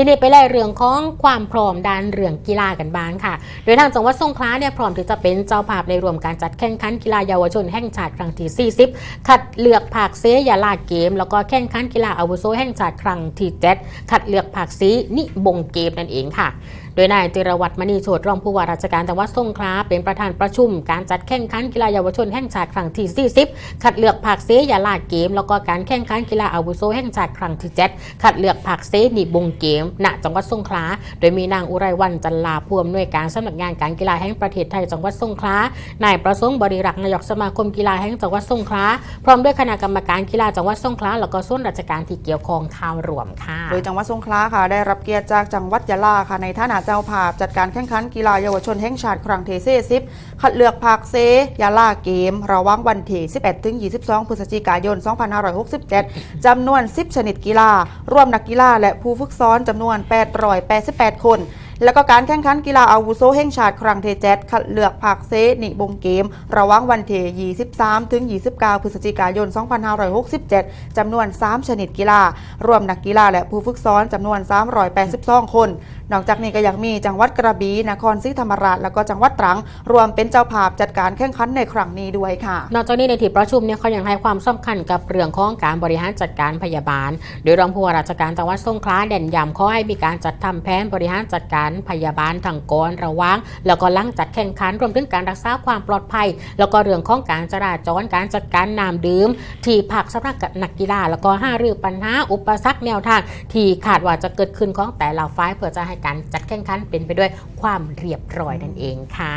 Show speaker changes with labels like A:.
A: ทีนี้ไปไล่เรื่องของความพร้อมด้านเรื่องกีฬากันบ้างค่ะ โดยทางจังหวัดสงขลาเนี่ยพร้อมที่จะเป็นเจ้าภาพในรวมการจัดแข่งขันกีฬาเยาวชนแห่งชาติครั้งที่ 40 คัดเลือกภาคเซยาลาเกม แล้วก็แข่งขันกีฬาอาวุโสแห่งชาติครั้งที่7คัดเลือกภาคซีนิบงเกมนั่นเองค่ะ ดยนายจิรวัตรมณีโชตรองผู้ว่าราชการจังหวัดสงขลาเป็นประธานประชุม การจัดแข่งขันกีฬาเยาวชนแห่งชาติครั้งที่ 40 คัดเลือกภาคเซยาลาเกม แล้วก็การแข่งขันกีฬาอาวุโสแห่งชาติครั้งที่ 7 คัดเลือกภาคเซนิบงเกม ณ จังหวัดสงขลา โดยมีนางอุไรวันจันลาผู้อำนวยการสำนักงานการกีฬาแห่งประเทศไทยจังหวัดสงขลา นายประสงค์บริรักษ์นายกสมาคมกีฬาแห่งจังหวัดสงขลา พร้อมด้วยคณะกรรมการกีฬาจังหวัดสงขลา แล้วก็ส่วนราชการที่เกี่ยวข้องข่าวรวมค่ะ
B: โดยจังหวัดสงขลาค่ะ ได้รับเกียรติจากจังหวัดยะลาค่ะในฐานะเจ้าภาพจัดการแข่งขันกีฬาเยาวชนแห่งชาติครั้งที่40คัดเลือกภาคเซยาลาเกม ระหว่างวันที่ 11 ถึง 22 พฤศจิกายน 2567 จำนวน 10 ชนิดกีฬา ร่วมนักกีฬาและผู้ฝึกซ้อนจำนวน 888 คน แล้วก็การแข่งขันกีฬาอาวุโสแห่งชาติครั้งเที่7คัดเลือกภาคเซนิบงเกม ระหว่างวันเที่23 ถึง 29 พฤศจิกายน 2567 จำนวน 3 ชนิดกีฬา รวมนักกีฬาและผู้ฝึกซ้อนจำนวน 382 คน นอกจากนี้ก็ยังมีจังหวัดกระบี่นครศรีธรรมราช แล้วก็จังหวัดตรัง รวมเป็นเจ้าภาพจัดการแข่งขันในครั้งนี้ด้วยค่ะ
A: นอกจากนี้ในที่ประชุมเนี่ยเขายังให้ความสำคัญกับเรื่องของการบริหารจัดการพยาบาล โดยรองผู้ว่าราชการจังหวัดสงขลาเด่นย้ำขอให้มีการจัดทำแผนบริหารจัดการพยาบาลทางก่อนระวัง แล้วก็ลังจัดแข่งขันรวมถึงการรักษาความปลอดภัย แล้วก็เรื่องของการจราจรการจัดการน้ำดื่ม ที่ผักสำหรับนักกีฬาแล้วก็ห้ารือปัญหาอุปสรรคแนวทาง ที่คาดว่าจะเกิดขึ้นของแต่ละฝ่ายเพื่อจะให้การจัดแข่งขันเป็นไปด้วยความเรียบร้อยนั่นเองค่ะ